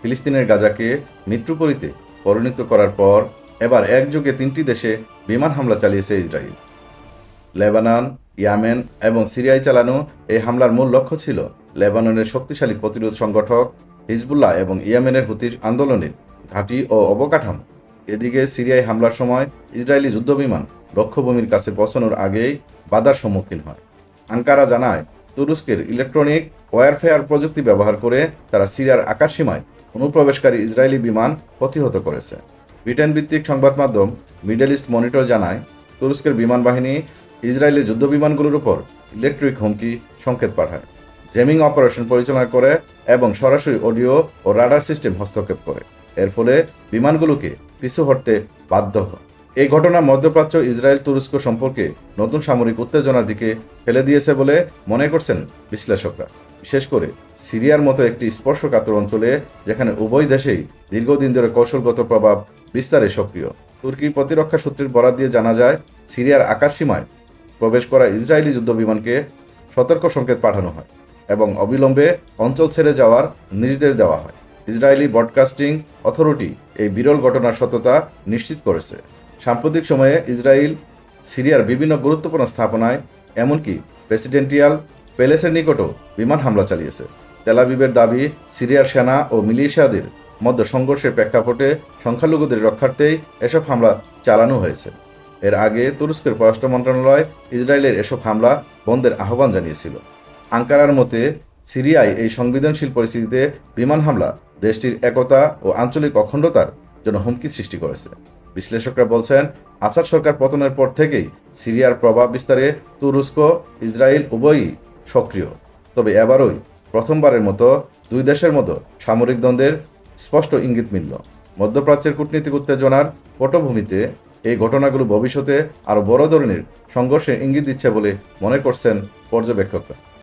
ফিলিস্তিনের গাজাকে মৃত্যুপরিতে পরিণত করার পর এবার একযোগে তিনটি দেশে বিমান হামলা চালিয়েছে ইসরায়েল। লেবানন, ইয়ামেন এবং সিরিয়ায় চালানো এই হামলার মূল লক্ষ্য ছিল লেবাননের শক্তিশালী প্রতিরোধ সংগঠক হিজবুল্লাহ এবং ইয়ামেনের হুতির আন্দোলনের ঘাঁটি ও অবকাঠামো। এদিকে সিরিয়ায় হামলার সময় ইসরায়েলি যুদ্ধবিমান লক্ষ্যভূমির কাছে পৌঁছানোর আগেই বাধার সম্মুখীন হয়। আঙ্কারা জানায়, তুরস্কের ইলেকট্রনিক ওয়ারফেয়ার প্রযুক্তি ব্যবহার করে তারা সিরিয়ার আকাশসীমায় অনুপ্রবেশকারী ইসরায়েলি বিমান প্রতিহত করেছে। ব্রিটেন ভিত্তিক সংবাদ মাধ্যম মিডল ইস্ট মনিটর জানায়, তুরস্কের বিমান বাহিনী ইসরায়েলের যুদ্ধ বিমানগুলোর উপর ইলেকট্রিক হুমকি সংকেত পাঠায়। জেমিং অপারেশন পরিচালনা করে এবং সরাসরি অডিও ও রাডার সিস্টেম হস্তক্ষেপ করে। এর ফলে বিমানগুলোকে পিছু হটতে বাধ্য হয়। এই ঘটনা মধ্যপ্রাচ্য ইসরায়েল তুরস্ক সম্পর্কে নতুন সামরিক উত্তেজনার দিকে ফেলে দিয়েছে বলে মনে করছেন বিশ্লেষকরা। বিশেষ করে সিরিয়ার মতো একটি স্পর্শকাতর অঞ্চলে, যেখানে উভয় দেশেই দীর্ঘদিন ধরে কৌশলগত প্রভাব বিস্তারে সক্রিয়। তুর্কির প্রতিরক্ষা সূত্রের বরাদ দিয়ে জানা যায়, সিরিয়ার আকাশসীমায় প্রবেশ করা ইসরায়েলি যুদ্ধবিমানকে সতর্ক সংকেত পাঠানো হয় এবং অবিলম্বে অঞ্চল ছেড়ে যাওয়ার নির্দেশ দেওয়া হয়। ইসরায়েলি ব্রডকাস্টিং অথরিটি এই বিরল ঘটনার সত্যতা নিশ্চিত করেছে। সাম্প্রতিক সময়ে ইসরায়েল, সিরিয়ার বিভিন্ন গুরুত্বপূর্ণ স্থাপনায়, এমনকি প্রেসিডেন্টিয়াল প্যালেসের নিকটও বিমান হামলা চালিয়েছে। তেলাবিবের দাবি, সিরিয়ার সেনা ও মিলিশিয়াদের মধ্যে সংঘর্ষের প্রেক্ষাপটে সংখ্যালঘুদের রক্ষার্থেই এসব হামলা চালানো হয়েছে। এর আগে তুরস্কের পররাষ্ট্র মন্ত্রণালয় ইসরায়েলের এসব হামলা বন্ধের আহ্বান জানিয়েছিল। আঙ্কারার মতে, সিরিয়ায় এই সংবেদনশীল পরিস্থিতিতে বিমান হামলা দেশটির একতা ও আঞ্চলিক অখণ্ডতার জন্য হুমকি সৃষ্টি করেছে। বিশ্লেষকরা বলছেন, আসাদ সরকার পতনের পর থেকেই সিরিয়ার প্রভাব বিস্তারে তুরস্ক, ইসরায়েল উভয়ই সক্রিয়। তবে এবারই প্রথমবারের মতো দুই দেশের মতো সামরিক দ্বন্দ্বের স্পষ্ট ইঙ্গিত মিলল। মধ্যপ্রাচ্যের কূটনীতিক উত্তেজনার পটভূমিতে এই ঘটনাগুলো ভবিষ্যতে আরও বড় ধরনের সংঘর্ষে ইঙ্গিত দিচ্ছে বলে মনে করছেন পর্যবেক্ষকরা।